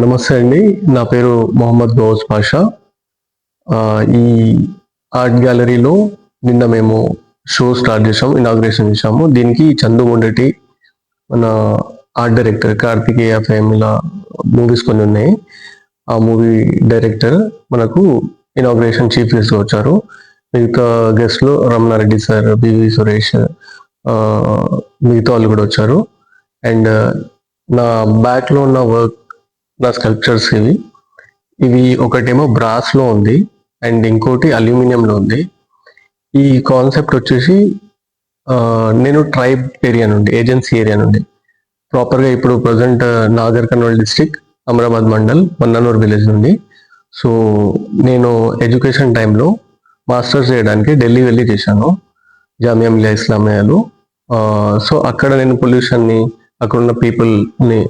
నమస్తే అండి. నా పేరు మొహమ్మద్ గౌస్ పాషా. ఈ ఆర్ట్ గ్యాలరీలో నిన్న మేము షో స్టార్ట్ చేసాము ఇనాగ్రేషన్ చేసాము దీనికి చందు మొండటి మన ఆర్ట్ డైరెక్టర్ కార్తికేయ ఫేమిల మూవీస్ కొన్ని ఉన్నాయి. ఆ మూవీ డైరెక్టర్ మనకు ఇనాగ్రేషన్ చీఫ్ గెస్ట్ వచ్చారు. మిగతా గెస్ట్లు రమణారెడ్డి సార్ బివి సురేష్ మిగతా వాళ్ళు కూడా వచ్చారు. అండ్ నా బ్యాక్లో ఉన్న వర్క్ నా స్కల్ప్చర్స్ ఇవి. ఇవి ఒకటేమో బ్రాస్లో ఉంది అండ్ ఇంకోటి అల్యూమినియంలో ఉంది. ఈ కాన్సెప్ట్ వచ్చేసి నేను ట్రైబ్ ఏరియా నుండి ఏజెన్సీ ఏరియా నుండి. ప్రాపర్గా ఇప్పుడు present Nagar Kurnool district Amrabad mandal Mannanur village నుండి. సో నేను ఎడ్యుకేషన్ టైంలో మాస్టర్స్ చేయడానికి ఢిల్లీ వెళ్ళి చేశాను జామియా మిలియా ఇస్లామియాలో. సో అక్కడ నేను పొల్యూషన్ని అక్కడ ఉన్న పీపుల్ని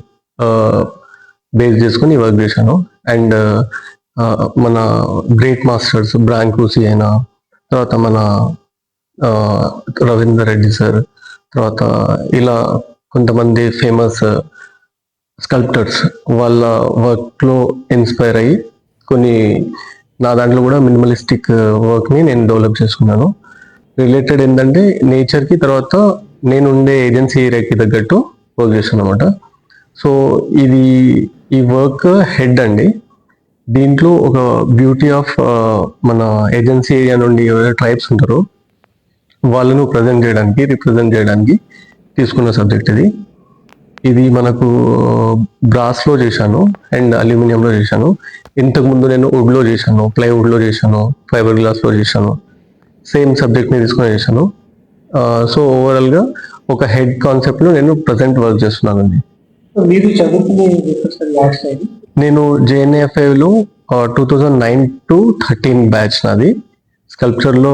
బేస్ చేసుకుని వర్క్ చేశాను. అండ్ మన గ్రేట్ మాస్టర్స్ బ్రాంకూసి అయినా తర్వాత మన రవీందర్ రెడ్డి సార్ తర్వాత ఇలా కొంతమంది ఫేమస్ స్కల్ప్టర్స్ వాళ్ళ వర్క్లో ఇన్స్పైర్ అయ్యి కొన్ని నా దాంట్లో కూడా మినిమలిస్టిక్ వర్క్ని నేను డెవలప్ చేసుకున్నాను. రిలేటెడ్ ఏంటంటే నేచర్కి తర్వాత నేను ఉండే ఏజెన్సీ ఏరియాకి తగ్గట్టు వర్క్ చేశాను అనమాట సో ఇది ఈ వర్క్ హెడ్ అండి. దీంట్లో ఒక బ్యూటీ ఆఫ్ మన ఏజెన్సీ ఏరియా నుండి ఎవరైనా ట్రైబ్స్ ఉంటారో వాళ్ళను ప్రజెంట్ చేయడానికి రిప్రజెంట్ చేయడానికి తీసుకున్న సబ్జెక్ట్ ఇది. ఇది మనకు బ్రాస్లో చేశాను అండ్ అల్యూమినియం లో చేశాను. ఇంతకు ముందు నేను వుడ్లో చేశాను ప్లైవుడ్లో చేశాను ఫైబర్ గ్లాస్లో చేశాను. సేమ్ సబ్జెక్ట్ని తీసుకొని చేశాను. సో ఓవరాల్గా ఒక హెడ్ కాన్సెప్ట్లో నేను ప్రజెంట్ వర్క్ చేస్తున్నానండి. మీరు చదువుకునే నేను జేఎన్ఏఎఫ్ఐ లో two thousand nine to thirteen batch నాది. స్కల్ప్చర్లో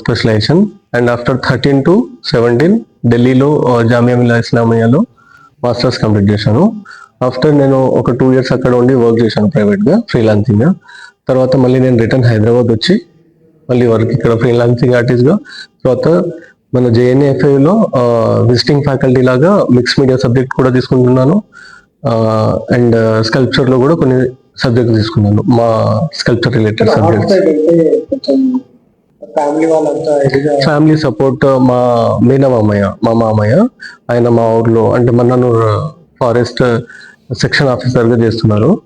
specialisation and after thirteen to seventeen ఢిల్లీలో జామియా మిల్లా ఇస్లామియాలో మాస్టర్స్ కంప్లీట్ చేశాను. ఆఫ్టర్ నేను ఒక టూ ఇయర్స్ అక్కడ ఉండి వర్క్ చేశాను ప్రైవేట్గా ఫ్రీలాన్సింగ్గా తర్వాత మళ్ళీ నేను రిటర్న్ హైదరాబాద్ వచ్చి మళ్ళీ వర్క్ ఇక్కడ ఫ్రీలాన్సింగ్ ఆర్టిస్ట్గా తర్వాత మన జేఎన్ఏఎఫ్ఐ లో విజిటింగ్ ఫ్యాకల్టీ లాగా మిక్స్ మీడియా సబ్జెక్ట్ కూడా తీసుకుంటున్నాను. అండ్ స్కల్ప్చర్లో కూడా కొన్ని సబ్జెక్ట్ తీసుకున్నాను. మా స్కల్ప్చర్ రిలేటెడ్ సబ్జెక్ట్స్. ఫ్యామిలీ వాళ్ళంతా ఫ్యామిలీ సపోర్ట్ మా మీన మామయ్య మా మామయ్య ఆయన మా ఊర్లో అంటే మన్ననూరు ఫారెస్ట్ సెక్షన్ ఆఫీసర్గా చేస్తున్నారు.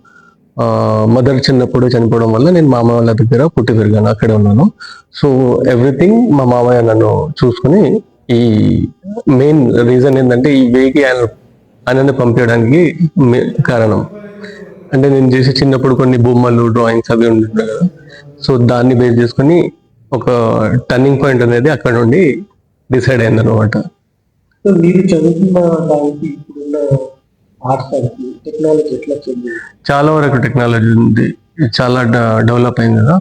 మదర్ చిన్నప్పుడు చనిపోవడం వల్ల నేను మామ వాళ్ళ దగ్గర పుట్టి పెరిగాను అక్కడే ఉన్నాను. సో ఎవ్రీథింగ్ మా మామయ్య నన్ను చూసుకుని ఈ మెయిన్ రీజన్ ఏంటంటే ఈ వేకి ఆయన ఆయనని పంపించడానికి మే- కారణం. అంటే నేను చేసే చిన్నప్పుడు కొన్ని బొమ్మలు డ్రాయింగ్స్ అవి ఉంటుండే కదా. సో దాన్ని బేస్ చేసుకుని ఒక టర్నింగ్ పాయింట్ అనేది అక్కడ నుండి డిసైడ్ అయింది అనమాట సో మీరు చదువుకున్న దానికి ఇప్పుడున్న ఆర్ట్ సైడ్ టెక్నాలజీ ఎట్లా చాలా వరకు టెక్నాలజీ ఉంది. చాలా డెవలప్ అయింది కదా.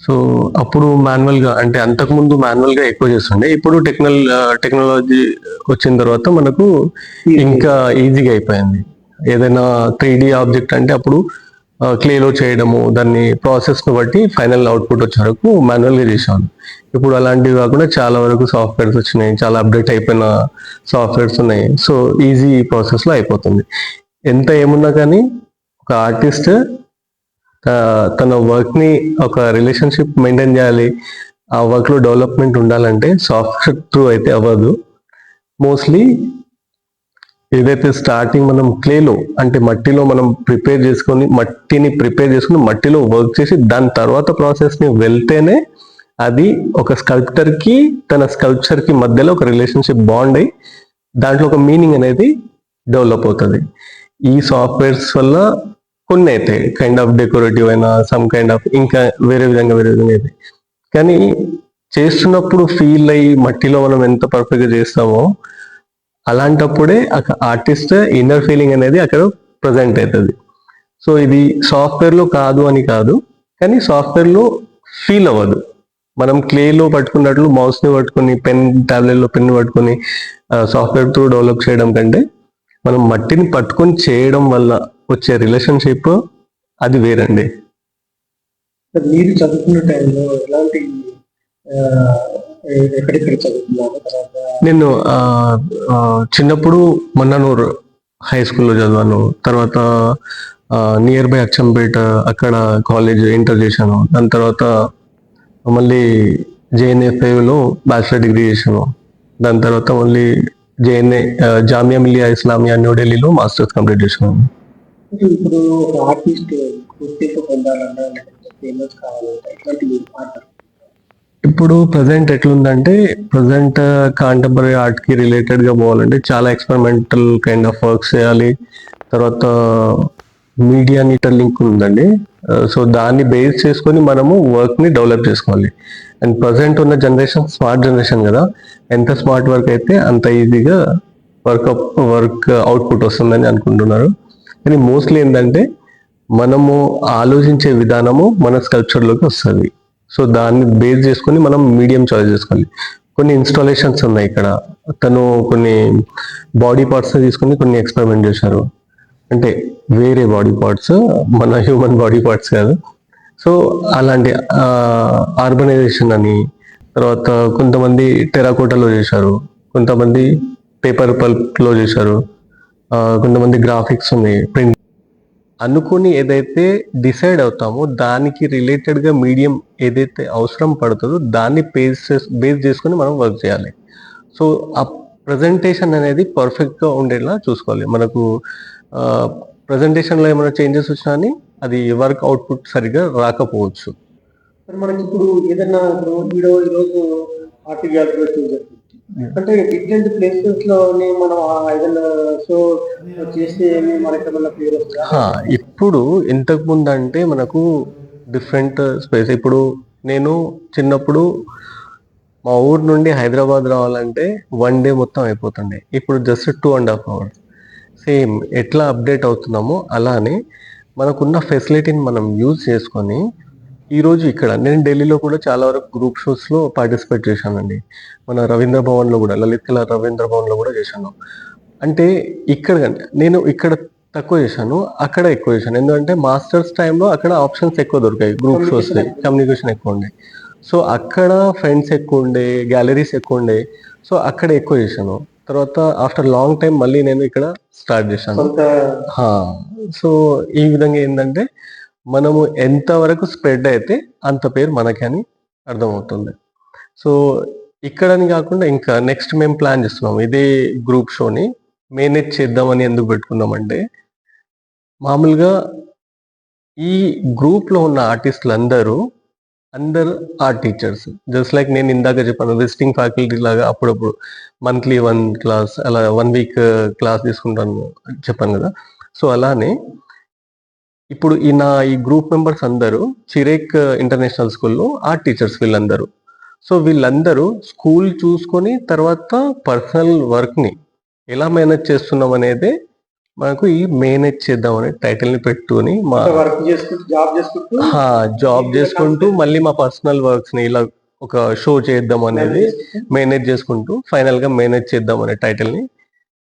సో అప్పుడు మాన్యువల్గా అంటే అంతకు ముందు మాన్యువల్గా ఎక్కువ చేస్తుండే. ఇప్పుడు టెక్నల్ టెక్నాలజీ వచ్చిన తర్వాత మనకు ఇంకా ఈజీగా అయిపోయింది. ఏదైనా త్రీ డి ఆబ్జెక్ట్ అంటే అప్పుడు క్లేలో చేయడము దాన్ని ప్రాసెస్ను బట్టి ఫైనల్ అవుట్పుట్ వచ్చే వరకు మాన్యువల్గా చేసాను ఇప్పుడు అలాంటివి కాకుండా చాలా వరకు సాఫ్ట్వేర్స్ వచ్చినాయి చాలా అప్డేట్ అయిపోయిన సాఫ్ట్వేర్స్ ఉన్నాయి. సో ఈజీ ప్రాసెస్లో అయిపోతుంది. ఎంత ఏమున్నా కానీ ఒక ఆర్టిస్ట్ తన వర్క్ని ఒక రిలేషన్షిప్ మెయింటైన్ చేయాలి. ఆ వర్క్లో డెవలప్మెంట్ ఉండాలంటే సాఫ్ట్వేర్ త్రూ అయితే అవ్వదు. మోస్ట్లీ ఏదైతే స్టార్టింగ్ మనం క్లేలో అంటే మట్టిలో మనం ప్రిపేర్ చేసుకొని మట్టిని ప్రిపేర్ చేసుకుని మట్టిలో వర్క్ చేసి దాని తర్వాత ప్రాసెస్ని వెళ్తేనే అది ఒక స్కల్ప్టర్కి తన స్కల్ప్చర్కి మధ్యలో ఒక రిలేషన్షిప్ బాండ్ అయ్యి దాంట్లో ఒక మీనింగ్ అనేది డెవలప్ అవుతుంది. ఈ సాఫ్ట్వేర్స్ వల్ల కొన్ని అయితే కైండ్ ఆఫ్ డెకరేటివ్ అయినా సమ్ కైండ్ ఆఫ్ ఇంకా వేరే విధంగా వేరే విధంగా అయితే. కానీ చేస్తున్నప్పుడు ఫీల్ అయ్యి మట్టిలో మనం ఎంత పర్ఫెక్ట్గా చేస్తామో అలాంటప్పుడే ఆర్టిస్ట్ ఇన్నర్ ఫీలింగ్ అనేది అక్కడ ప్రజెంట్ అవుతుంది. సో ఇది సాఫ్ట్వేర్లో కాదు అని కాదు కానీ సాఫ్ట్వేర్లో ఫీల్ అవ్వదు. మనం క్లేలో పట్టుకున్నట్లు మౌస్ని పట్టుకొని పట్టుకుని పెన్ ట్యాబ్లెట్లో పెన్ పట్టుకుని సాఫ్ట్వేర్తో డెవలప్ చేయడం కంటే మనం మట్టిని పట్టుకొని చేయడం వల్ల వచ్చే రిలేషన్షిప్ అది వేరండి. మీరు చదువుకున్న టైంలో ఎలాంటి ఎక్కడెక్కడ చదువుకున్నారు? తర్వాత నేను చిన్నప్పుడు మన్ననూరు హై స్కూల్లో చదివాను. తర్వాత నియర్ బై అచ్చంపేట అక్కడ కాలేజ్ ఇంటర్ చేశాను. దాని తర్వాత మళ్ళీ జేఎన్ఎఫ్ఐలో బ్యాచిలర్ డిగ్రీ చేశాను. దాని తర్వాత మళ్ళీ జేఎన్ఏ జామియా మిలియా ఇస్లామియా న్యూఢిల్లీలో మాస్టర్స్ కంప్లీట్ చేశాను. ఇప్పుడు ఆర్టిస్ట్ గుర్తింపు పొందాలన్నా ఫేమస్ కావాలంటే ఇప్పుడు ప్రజెంట్ ఎట్లుందంటే ప్రజెంట్ కాంటెంపరీ ఆర్ట్కి రిలేటెడ్గా పోవాలంటే చాలా ఎక్స్పెరిమెంటల్ కైండ్ ఆఫ్ వర్క్స్ చేయాలి. తర్వాత మీడియా నీటర్ లింక్ ఉందండి. Uh, సో దాన్ని బేస్ చేసుకొని మనము వర్క్ని డెవలప్ చేసుకోవాలి. అండ్ ప్రజెంట్ ఉన్న జనరేషన్ స్మార్ట్ జనరేషన్ కదా. ఎంత స్మార్ట్ వర్క్ అయితే అంత ఈజీగా వర్క్ వర్క్ అవుట్పుట్ వస్తుందని అనుకుంటున్నారు. కానీ మోస్ట్లీ ఏంటంటే మనము ఆలోచించే విధానము మన స్కల్చర్లోకి వస్తుంది. సో దాన్ని బేస్ చేసుకొని మనం మీడియం చాయిస్ చేసుకోవాలి. కొన్ని ఇన్స్టాలేషన్స్ ఉన్నాయి ఇక్కడ. తను కొన్ని బాడీ పార్ట్స్ తీసుకొని కొన్ని ఎక్స్పెరిమెంట్ చేశారు. అంటే వేరే బాడీ పార్ట్స్ మన హ్యూమన్ బాడీ పార్ట్స్ కాదు. సో అలాంటి ఆర్గనైజేషన్ అని తర్వాత కొంతమంది టెరాకోటలో చేశారు. కొంతమంది పేపర్ పల్ప్లో చేశారు. కొంతమంది గ్రాఫిక్స్ ఉన్నాయి ప్రింట్ అనుకుని ఏదైతే డిసైడ్ అవుతామో దానికి రిలేటెడ్గా మీడియం ఏదైతే అవసరం పడుతుందో దాన్ని బేస్ బేస్ చేసుకొని మనం వర్క్ చేయాలి. సో ఆ ప్రజెంటేషన్ అనేది పర్ఫెక్ట్గా ఉండేలా చూసుకోవాలి. మనకు ప్రజెంటేషన్లో ఏమైనా చేంజెస్ వచ్చినా అని అది వర్క్ అవుట్పుట్ సరిగ్గా రాకపోవచ్చు. మనకి ఇప్పుడు ఏదైనా ఇప్పుడు ఈరోజు ఆర్ట్ గ్యాలరీలో చూసారు అంటే డిఫరెంట్ ప్లేసెస్లో మనం ఏదైనా షో చేస్తే మనకి పేరు ఇప్పుడు ఇంతకు ముందు అంటే మనకు డిఫరెంట్ స్పేస్ ఇప్పుడు నేను చిన్నప్పుడు మా ఊరు నుండి హైదరాబాద్ రావాలంటే వన్ డే మొత్తం అయిపోతుండే. ఇప్పుడు just two and half hours same ఎట్లా అప్డేట్ అవుతున్నామో అలానే మనకున్న ఫెసిలిటీని మనం యూజ్ చేసుకొని ఈరోజు ఇక్కడ నేను ఢిల్లీలో కూడా చాలా వరకు గ్రూప్ షోస్లో పార్టిసిపేట్ చేశానండి. మన రవీంద్ర భవన్లో కూడా లలిత్ కళా రవీంద్ర భవన్లో కూడా చేశాను. అంటే ఇక్కడ నేను ఇక్కడ తక్కువ చేశాను అక్కడ ఎక్కువ చేశాను. ఎందుకంటే మాస్టర్స్ టైంలో అక్కడ ఆప్షన్స్ ఎక్కువ దొరికాయి గ్రూప్ షోస్ కమ్యూనికేషన్ ఎక్కువ. ఉండే. సో అక్కడ ఫ్రెండ్స్ ఎక్కువ ఉండే గ్యాలరీస్ ఎక్కువ ఉండే. సో అక్కడ ఎక్కువ చేశాను. తర్వాత ఆఫ్టర్ లాంగ్ టైం మళ్ళీ నేను ఇక్కడ స్టార్ట్ చేశాను. సో ఈ విధంగా ఏంటంటే మనము ఎంత వరకు స్ప్రెడ్ అయితే అంత పేరు మనకి అని అర్థమవుతుంది. సో ఇక్కడని కాకుండా ఇంకా నెక్స్ట్ మేము ప్లాన్ చేస్తున్నాం ఇదే గ్రూప్ షోని మేనేజ్ చేద్దామని ఎందుకు పెట్టుకున్నామంటే మామూలుగా ఈ గ్రూప్లో ఉన్న ఆర్టిస్టులు అందరూ అందరు ఆర్ట్ టీచర్స్ జస్ట్ లైక్ నేను ఇందాక చెప్పాను విజిటింగ్ ఫ్యాకల్టీ లాగా అప్పుడప్పుడు మంత్లీ వన్ క్లాస్ అలా వన్ వీక్ క్లాస్ తీసుకుంటాను చెప్పాను కదా. సో అలానే ఇప్పుడు ఈ నా ఈ గ్రూప్ మెంబర్స్ అందరూ చిరేక్ ఇంటర్నేషనల్ స్కూల్లో ఆర్ట్ టీచర్స్ వీళ్ళందరూ. సో వీళ్ళందరూ స్కూల్ చూసుకొని తర్వాత పర్సనల్ వర్క్ని ఎలా మేనేజ్ చేస్తున్నాం అనేది మనకు ఈ మేనేజ్ చేద్దాం అనే టైటిల్ని పెట్టుకొని మా వర్క్ చేసుకుంటూ జాబ్ చేసుకుంటూ? జాబ్ చేసుకుంటూ మళ్ళీ మా పర్సనల్ వర్క్స్ని ఇలా ఒక షో చేద్దాం అనేది మేనేజ్ చేసుకుంటూ? ఫైనల్గా మేనేజ్ చేద్దాం అనే టైటిల్ని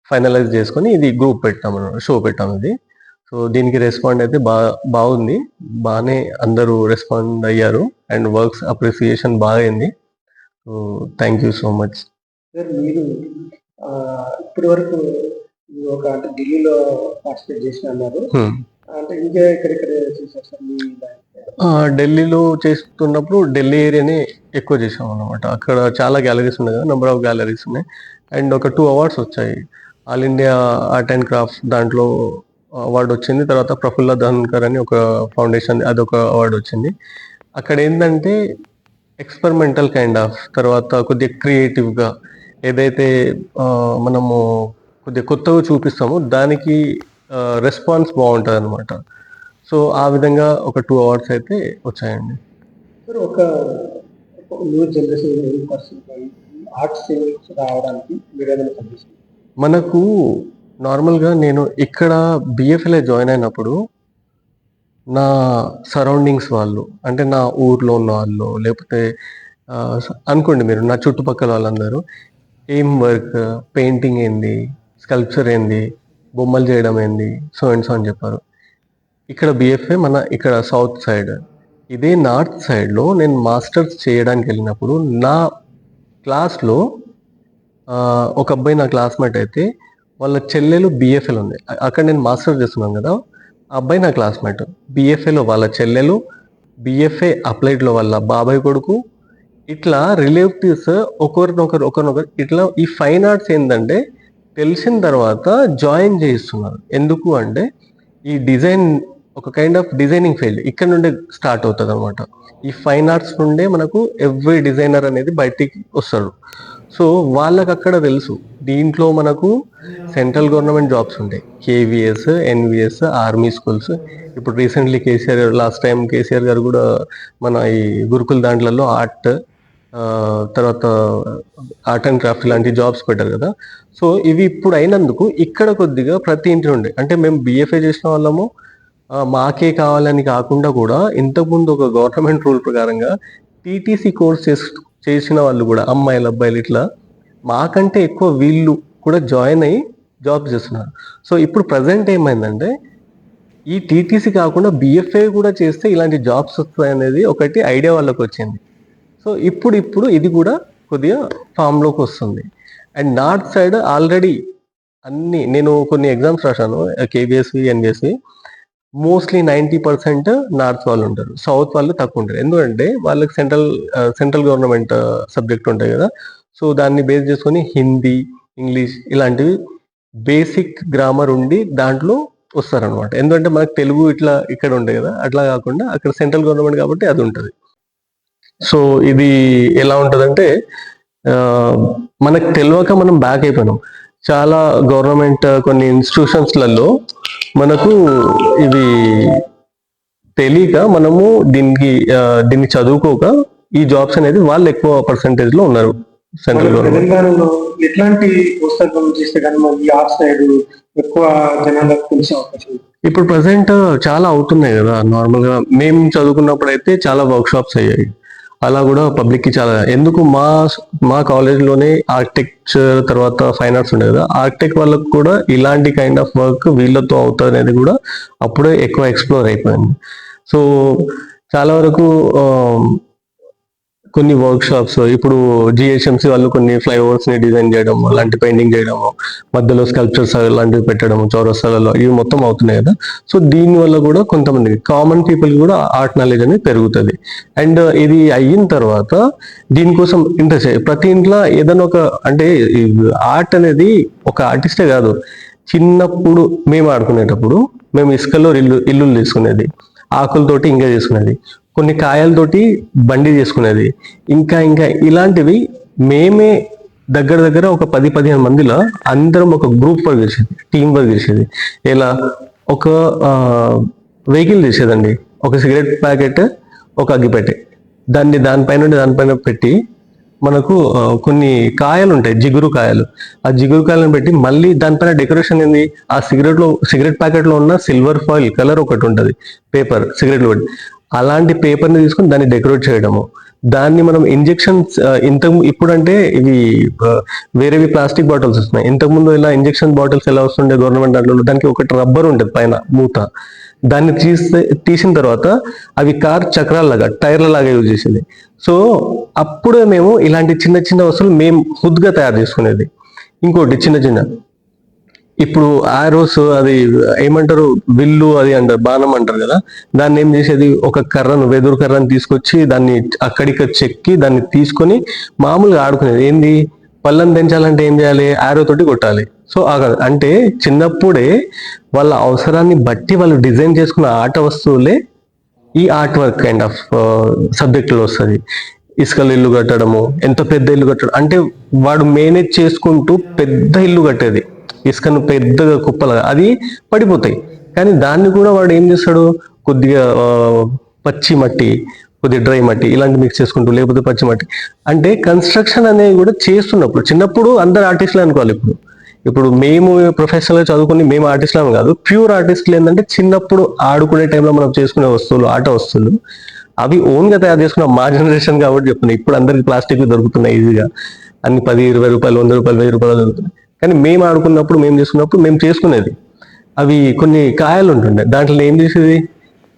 ఫైనలైజ్ చేసుకొని ఇది గ్రూప్ పెట్టాం షో పెట్టాం ఇది. సో దీనికి రెస్పాండ్ అయితే బా బాగుంది. బాగానే అందరూ రెస్పాండ్ అయ్యారు. అండ్ వర్క్స్ అప్రిసియేషన్ బాగా అయింది so thank you so much sir మీరు ఇప్పటి వరకు ఒక అంటే ఢిల్లీలో పార్టిసిపేట్ చేసిన అన్నారు అంటే ఇంకా ఎక్కడెక్కడ చూసారు సార్ మీ? ఢిల్లీలో చేస్తున్నప్పుడు ఢిల్లీ ఏరియాని ఎక్కువ చేసాం అనమాట అక్కడ చాలా గ్యాలరీస్ ఉన్నాయి కదా నెంబర్ ఆఫ్ గ్యాలరీస్ ఉన్నాయి. అండ్ ఒక టూ అవార్డ్స్ వచ్చాయి. All India art and craft దాంట్లో అవార్డు వచ్చింది. తర్వాత ప్రఫుల్ల ధన్కర్ అని ఒక ఫౌండేషన్ అదొక అవార్డు వచ్చింది. అక్కడ ఏంటంటే ఎక్స్పెరిమెంటల్ కైండ్ ఆఫ్ తర్వాత కొద్దిగా creative గా ఏదైతే మనము కొద్దిగా కొత్తగా చూపిస్తామో దానికి రెస్పాన్స్ బాగుంటుంది అనమాట సో ఆ విధంగా ఒక టూ అవార్డ్స్ అయితే వచ్చాయండి. సార్ ఒక new generation young person art sales రావడానికి మనకు నార్మల్గా నేను ఇక్కడ బిఎఫ్ఎల్ఏ జాయిన్ అయినప్పుడు నా సరౌండింగ్స్ వాళ్ళు అంటే నా ఊర్లో ఉన్న వాళ్ళు లేకపోతే అనుకోండి మీరు నా చుట్టుపక్కల వాళ్ళందరూ ఏం వర్క్ పెయింటింగ్ ఏంది స్కల్ప్చర్ ఏంది బొమ్మలు చేయడం ఏంది సో అండ్ సో అని చెప్పారు. ఇక్కడ బిఎఫ్ఏ మన ఇక్కడ సౌత్ సైడ్ ఇదే నార్త్ సైడ్లో నేను మాస్టర్స్ చేయడానికి వెళ్ళినప్పుడు నా క్లాస్లో ఒక అబ్బాయి నా క్లాస్మేట్ అయితే వాళ్ళ చెల్లెలు బిఎఫ్ఎల్ ఉంది. అక్కడ నేను మాస్టర్స్ చేస్తున్నాను కదా. ఆ అబ్బాయి నా క్లాస్మేట్ బిఎఫ్ఏలో వాళ్ళ చెల్లెలు బిఎఫ్ఏ అప్లైడ్లో వాళ్ళ బాబాయ్ కొడుకు. ఇట్లా రిలేటివ్స్ ఒకరినొకరు ఒకరినొకరు ఇట్లా ఈ ఫైన్ ఆర్ట్స్ ఏంటంటే తెలిసిన తర్వాత జాయిన్ చేయిస్తున్నారు. ఎందుకు అంటే ఈ డిజైన్ ఒక కైండ్ ఆఫ్ డిజైనింగ్ ఫీల్డ్ ఇక్కడ నుండే స్టార్ట్ అవుతుంది అనమాట ఈ ఫైన్ ఆర్ట్స్ నుండే మనకు ఎవ్రీ డిజైనర్ అనేది బయటికి వస్తాడు. సో వాళ్ళకి అక్కడ తెలుసు. దీంట్లో మనకు సెంట్రల్ గవర్నమెంట్ జాబ్స్ ఉంటాయి. కేవీఎస్ ఎన్విఎస్ ఆర్మీ స్కూల్స్ ఇప్పుడు recently KCR last time KCR గారు కూడా మన ఈ గురుకుల దాంట్లలో ఆర్ట్ తర్వాత ఆర్ట్ అండ్ క్రాఫ్ట్ లాంటి జాబ్స్ పెట్టారు కదా. సో ఇవి ఇప్పుడు అయినందుకు ఇక్కడ కొద్దిగా ప్రతి ఇంటి నుండి అంటే మేము బిఎఫ్ఏ చేసిన వాళ్ళము మాకే కావాలని కాకుండా కూడా ఇంతకుముందు ఒక గవర్నమెంట్ రూల్ ప్రకారంగా టీటీసీ కోర్స్ చేసు చేసిన వాళ్ళు కూడా అమ్మాయిలు అబ్బాయిలు ఇట్లా మాకంటే ఎక్కువ వీళ్ళు కూడా జాయిన్ అయ్యి జాబ్ చేస్తున్నారు. సో ఇప్పుడు ప్రజెంట్ ఏమైందంటే ఈ టీటీసీ కాకుండా బిఎఫ్ఏ కూడా చేస్తే ఇలాంటి జాబ్స్ వస్తాయి అనేది ఒకటి ఐడియా వాళ్ళకి వచ్చింది. సో ఇప్పుడు ఇప్పుడు ఇది కూడా కొద్దిగా ఫామ్లోకి వస్తుంది. అండ్ నార్త్ సైడ్ ఆల్రెడీ అన్ని నేను కొన్ని ఎగ్జామ్స్ రాశాను KBSV NBSV mostly ninety percent north వాళ్ళు ఉంటారు. సౌత్ వాళ్ళు తక్కువ ఉంటారు. ఎందుకంటే వాళ్ళకి సెంట్రల్ సెంట్రల్ గవర్నమెంట్ సబ్జెక్ట్ ఉంటాయి కదా. సో దాన్ని బేస్ చేసుకొని హిందీ ఇంగ్లీష్ ఇలాంటివి బేసిక్ గ్రామర్ ఉండి దాంట్లో వస్తారనమాట ఎందుకంటే మనకు తెలుగు ఇట్లా ఇక్కడ ఉంటాయి కదా. అట్లా కాకుండా అక్కడ సెంట్రల్ గవర్నమెంట్ కాబట్టి అది ఉంటుంది. సో ఇది ఎలా ఉంటుందంటే మనకు తెలియక మనం బ్యాక్ అయిపోయినాం. చాలా గవర్నమెంట్ కొన్ని ఇన్స్టిట్యూషన్స్లలో మనకు ఇవి తెలియక మనము దీనికి దీన్ని చదువుకోక ఈ జాబ్స్ అనేది వాళ్ళు ఎక్కువ పర్సంటేజ్లో ఉన్నారు సెంట్రల్ గవర్నమెంట్. ఎట్లాంటి పుస్తకం చేస్తే కానీ మనకి ఆర్ట్ సైడ్ ఎక్కువ జనాలకు తెలిసే అవకాశం ఇప్పుడు ప్రజెంట్ చాలా అవుతున్నాయి కదా నార్మల్గా. మేము చదువుకున్నప్పుడు అయితే చాలా వర్క్ షాప్స్ అయ్యాయి. అలా కూడా పబ్లిక్కి చాలా. ఎందుకు మా మా కాలేజీలోనే ఆర్కిటెక్చర్ తర్వాత ఫైన్ ఆర్ట్స్ ఉండే కదా. ఆర్కిటెక్ట్ వాళ్ళకు కూడా ఇలాంటి కైండ్ ఆఫ్ వర్క్ వీళ్ళతో అవుతుంది అనేది కూడా అప్పుడే ఎక్కువ ఎక్స్ప్లోర్ అయిపోయింది. సో చాలా వరకు um, కొన్ని వర్క్ షాప్స్ ఇప్పుడు జిహెచ్ఎంసి వాళ్ళు కొన్ని ఫ్లైఓవర్స్ని డిజైన్ చేయడం అలాంటి పెయింటింగ్ చేయడం మధ్యలో స్కల్ప్చర్స్ అలాంటివి పెట్టడం చౌరస్తాలలో ఇవి మొత్తం అవుతున్నాయి కదా. సో దీని వల్ల కూడా కొంతమంది కామన్ పీపుల్ కూడా ఆర్ట్ నాలెడ్జ్ అనేది పెరుగుతుంది. అండ్ ఇది అయిన తర్వాత దీనికోసం ఇంట్రెస్ట్ ప్రతి ఇంట్లో ఏదైనా ఒక అంటే ఆర్ట్ అనేది ఒక ఆర్టిస్టే కాదు. చిన్నప్పుడు మేము ఆడుకునేటప్పుడు మేము ఇసుకలో ఇల్లు ఇల్లులు తీసుకునేది ఆకులతోటి ఇంకా చేసుకునేది. కొన్ని కాయలతోటి బండి చేసుకునేది. ఇంకా ఇంకా ఇలాంటివి మేమే దగ్గర దగ్గర ఒక పది పదిహేను మందిలో అందరం ఒక గ్రూప్ వర్క్ చేసేది టీం వర్క్ చేసేది. ఇలా ఒక వెహికల్ చేసేదండి ఒక సిగరెట్ ప్యాకెట్ ఒక అగ్గిపెట్టె. దాన్ని దానిపైన నుండి దానిపైన పెట్టి మనకు కొన్ని కాయలు ఉంటాయి జిగురు కాయలు. ఆ జిగురు కాయలను పెట్టి మళ్ళీ దానిపైన డెకరేషన్ ఏంది? ఆ సిగరెట్లో సిగరెట్ ప్యాకెట్లో ఉన్న సిల్వర్ ఫాయిల్ కలర్ ఒకటి ఉంటుంది పేపర్ సిగరెట్లు పెట్టి. అలాంటి పేపర్ని తీసుకొని దాన్ని డెకరేట్ చేయడము. దాన్ని మనం ఇంజెక్షన్స్ ఇంత ఇప్పుడంటే ఇవి వేరేవి ప్లాస్టిక్ బాటిల్స్ వస్తున్నాయి. ఇంతకుముందు ఇలా ఇంజెక్షన్ బాటిల్స్ ఎలా వస్తుండే గవర్నమెంట్ దాంట్లో దానికి ఒకటి రబ్బర్ ఉంటుంది పైన మూత. దాన్ని తీస్తే తీసిన తర్వాత అవి కార్ చక్రాల్లాగా టైర్ల లాగా యూజ్ చేసేది. సో అప్పుడే మేము ఇలాంటి చిన్న చిన్న వస్తువులు మేము హుద్గా తయారు చేసుకునేది. ఇంకోటి చిన్న చిన్న ఇప్పుడు ఆరోస్ అది ఏమంటారు? విల్లు అది అంటారు బాణం అంటారు కదా? దాన్ని ఏం చేసేది? ఒక కర్రను వెదురు కర్రను తీసుకొచ్చి దాన్ని అక్కడికి చెక్కి దాన్ని తీసుకొని మామూలుగా ఆడుకునేది. ఏంది? పళ్ళని పెంచాలంటే ఏం చేయాలి? ఆరో తోటి కొట్టాలి. సో అంటే చిన్నప్పుడే వాళ్ళ అవసరాన్ని బట్టి వాళ్ళు డిజైన్ చేసుకున్న ఆట వస్తువులే ఈ ఆర్ట్ వర్క్ కైండ్ ఆఫ్ సబ్జెక్టులో వస్తుంది. ఇసుకలు ఇల్లు కట్టడము ఎంత పెద్ద ఇల్లు కట్టడం. అంటే వాడు మేనేజ్ చేసుకుంటూ పెద్ద ఇల్లు కట్టేది. ఇసుకను పెద్దగా కుప్పలుగా అది పడిపోతాయి. కానీ దాన్ని కూడా వాడు ఏం చేస్తాడు? కొద్దిగా పచ్చి మట్టి కొద్దిగా డ్రై మట్టి ఇలాంటి మిక్స్ చేసుకుంటూ లేకపోతే పచ్చి మట్టి. అంటే కన్స్ట్రక్షన్ అనేది కూడా చేస్తున్నప్పుడు చిన్నప్పుడు అందరు ఆర్టిస్టులు అనుకోవాలి ఇప్పుడు. ఇప్పుడు మేము ప్రొఫెషనల్గా చదువుకుని మేము ఆర్టిస్టులు కాదు ప్యూర్ ఆర్టిస్టులు ఏంటంటే చిన్నప్పుడు ఆడుకునే టైంలో మనం చేసుకునే వస్తువులు ఆట వస్తువులు. అవి ఓన్గా తయారు చేసుకున్న మా జనరేషన్ కాబట్టి చెప్తున్నాయి ఇప్పుడు అందరికి ప్లాస్టిక్ దొరుకుతున్నాయి ఈజీగా. అన్ని పది ఇరవై రూపాయలు వంద రూపాయలు వెయ్యి రూపాయలు దొరుకుతున్నాయి. కానీ మేము ఆడుకున్నప్పుడు మేము చేసుకున్నప్పుడు మేము చేసుకునేది అవి కొన్ని కాయలు ఉంటుండే దాంట్లో ఏం చేసేది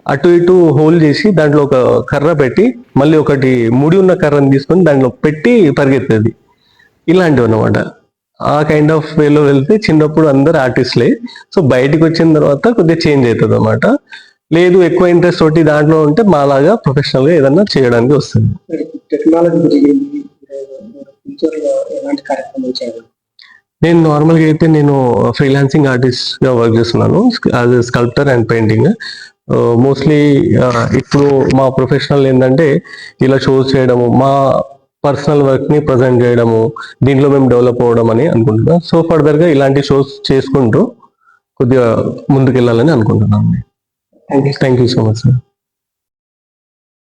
అటు ఇటు హోల్ చేసి దాంట్లో ఒక కర్ర పెట్టి మళ్ళీ ఒకటి ముడి ఉన్న కర్రని తీసుకొని దాంట్లో పెట్టి పరిగెత్తేది ఇలాంటివి అనమాట ఆ కైండ్ ఆఫ్ వేలో వెళ్తే చిన్నప్పుడు అందరు ఆర్టిస్ట్లే సో బయటికి వచ్చిన తర్వాత కొద్దిగా చేంజ్ అవుతుంది అనమాట లేదు ఎక్కువ ఇంట్రెస్ట్ తోటి దాంట్లో ఉంటే మాలాగా ప్రొఫెషనల్గా ఏదన్నా చేయడానికి వస్తుంది టెక్నాలజీ గురించి ఎలాంటి కార్యక్రమాలు చేయాలి నేను నార్మల్గా అయితే నేను ఫ్రీలాన్సింగ్ ఆర్టిస్ట్గా వర్క్ చేస్తున్నాను as sculptor and painting mostly ఇప్పుడు మా ప్రొఫెషనల్ ఏంటంటే ఇలా షోస్ చేయడము మా పర్సనల్ వర్క్ని ప్రజెంట్ చేయడము దీంట్లో మేము డెవలప్ అవ్వడం అని అనుకుంటున్నాం. సో ఫర్దర్గా ఇలాంటి షోస్ చేసుకుంటూ కొద్దిగా ముందుకెళ్ళాలని అనుకుంటున్నాను. You thank you so much sir